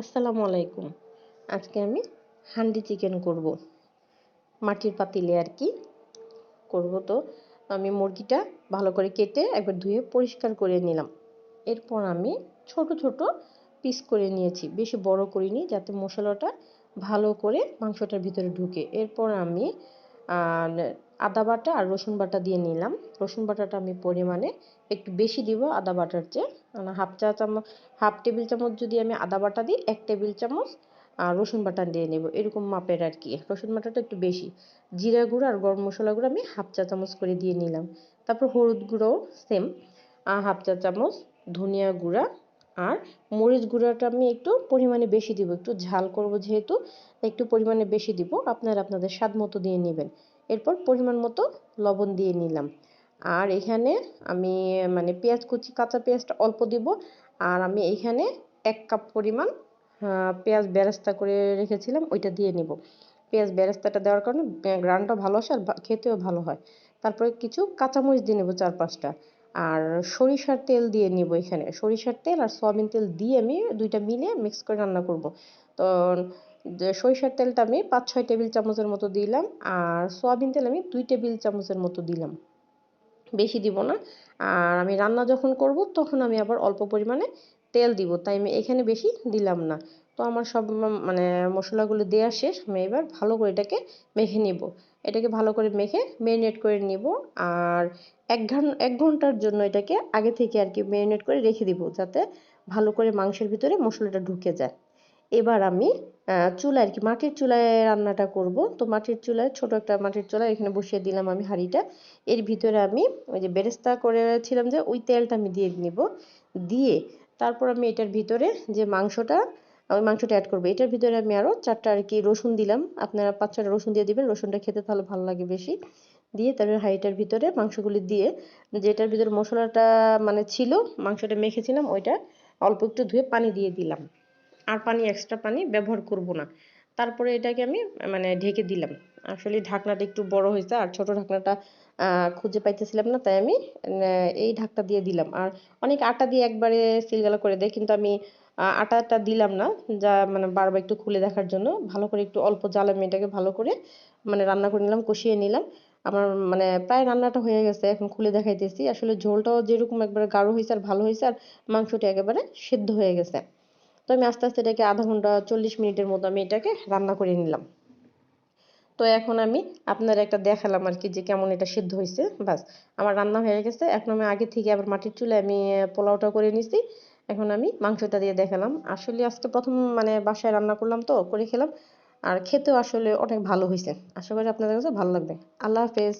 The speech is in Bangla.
আসসালামু আলাইকুম। আজকে আমি হান্ডি চিকেন করব। মাটির পাতিলে আর কি করব। তো আমি মুরগিটা ভালো করে কেটে একবার ধুয়ে পরিষ্কার করে নিলাম। এরপর আমি ছোট ছোট পিস করে নিয়েছি। বেশি বড় করিনি যাতে মশলাটা ভালো করে মাংসটার ভিতরে ঢুকে। এরপর আমি আদা বাটা আর রসুন বাটা দিয়ে নিলাম। রসুন বাটাটা আমি পরিমাণে একটু বেশি দিব আদা বাটার চেয়ে। হাফ চা চামচ, হাফ টেবিল চামচ যদি আমি আদা বাটা দিই, এক টেবিল চামচ আর রসুন বাটা দিয়ে নেব। এরকম মাপের আর কি। রসুন বাটাটা একটু বেশি। জিরা গুঁড়ো আর গরম মশলা গুঁড়ো আমি হাফ চা চামচ করে দিয়ে নিলাম। তারপর হলুদ গুঁড়ো, সেম। হাফ চা চামচ, ধনিয়া গুঁড়া আর মরিচ গুঁড়াটা আমি একটু পরিমাণে বেশি দিব। একটু ঝাল করব যেহেতু, একটু পরিমাণে বেশি দিব। আপনারা আপনাদের স্বাদ মতো দিয়ে নেবেন। এরপর পরিমাণ মতো লবণ দিয়ে নিলাম। আর এখানে আমি মানে পেঁয়াজ কুচি, কাঁচা পেঁয়াজটা অল্প দিব। আর আমি এখানে এক কাপ পরিমাণ পেঁয়াজ বেরেস্তা করে রেখেছিলাম, ওইটা দিয়ে নিব। পেঁয়াজ বেরেস্তাটা দেওয়ার কারণে গ্রানটা ভালো আসে আর খেতেও ভালো হয়। তারপরে কিছু কাঁচামরিচ দিয়ে নেব চার পাঁচটা। আর সরিষার তেল দিয়ে নিব এখানে। সরিষার তেল আর সয়াবিন তেল দিয়ে আমি দুইটা মিলে মিক্স করে রান্না করব। তো সরিষার তেলটা আমি পাঁচ ছয় টেবিল চামচের মতো দিলাম, আর সয়াবিন তেল আমি দুই টেবিল চামচের মতো দিলাম। বেশি দিব না। আর আমি রান্না যখন করব, তখন আমি আবার অল্প পরিমাণে তেল দিব। তাই আমি এখানে বেশি দিলাম না। তো আমার সব মানে মশলাগুলো দেওয়া শেষ। আমি এবার ভালো করে এটাকে মেখে নিব। এটাকে ভালো করে মেখে ম্যারিনেট করে নিব। আর এক ঘণ্টা এক ঘণ্টার জন্য এটাকে আগে থেকে আর কি ম্যারিনেট করে রেখে দিব, যাতে ভালো করে মাংসের ভিতরে মশলাটা ঢুকে যায়। এবার আমি চুলায় আর কি মাটির চুলায় রান্নাটা করব। তো মাটির চুলায়, ছোট একটা মাটির চুলায় এখানে বসিয়ে দিলাম আমি হাঁড়িটা। এর ভিতরে আমি ওই যে বেরেস্তা করেছিলাম যে ওই তেলটা আমি দিয়ে নিব। দিয়ে তারপর আমি এটার ভিতরে যে মাংসটা, ওই মাংসটা অ্যাড করব। এটার ভিতরে আমি আরও চারটা আর কি রসুন দিলাম। আপনারা পাঁচ ছটা রসুন দিয়ে দিবেন, রসুনটা খেতে তাহলে ভালো লাগে বেশি। দিয়ে তারপরে হাঁড়িটার ভিতরে মাংসগুলি দিয়ে যেটার ভিতরে মশলাটা মানে ছিল, মাংসটা মেখেছিলাম, ওইটা অল্প একটু ধুয়ে পানি দিয়ে দিলাম। আর পানি এক্সট্রা পানি ব্যবহার করব না। তারপরে এটাকে আমি মানে ঢেকে দিলাম। আসলে ঢাকনাটা একটু বড় হয়েছে আর ছোট ঢাকনাটা খুঁজে পাইতেছিলাম না, তাই আমি এই ঢাকটা দিয়ে দিলাম। আর অনেক আটা দিয়ে একবারে সিলগালা করে দেয়, কিন্তু আমি আটাটা দিলাম না, যা মানে বারবার একটু খুলে দেখার জন্য। ভালো করে একটু অল্প জ্বালা আমি এটাকে ভালো করে মানে রান্না করে নিলাম, কষিয়ে নিলাম। আমার মানে প্রায় রান্নাটা হয়ে গেছে, এখন খুলে দেখাইতেছি। আসলে ঝোলটাও যেরকম একবারে গাঢ় হয়েছে আর ভালো হয়েছে আর মাংসটা একেবারে সেদ্ধ হয়ে গেছে। তো আমি আস্তে আস্তে এটাকে আধা ঘণ্টা চল্লিশ মিনিটের মতো আমি এটাকে রান্না করে নিলাম। তো এখন আমি আপনার একটা দেখালাম আর কি যে কেমন এটা সিদ্ধ হয়েছে বাস, আমার রান্না হয়ে গেছে। এখন আমি আগে থেকে আবার মাটির চুলে আমি পোলাওটা করে নিছি। এখন আমি মাংসটা দিয়ে দেখালাম। আসলে আজকে প্রথম মানে বাসায় রান্না করলাম তো, করে খেলাম। আর খেতেও আসলে অনেক ভালো হয়েছে আশা করি আপনাদের কাছে ভালো লাগবে। আল্লাহ হাফেজ।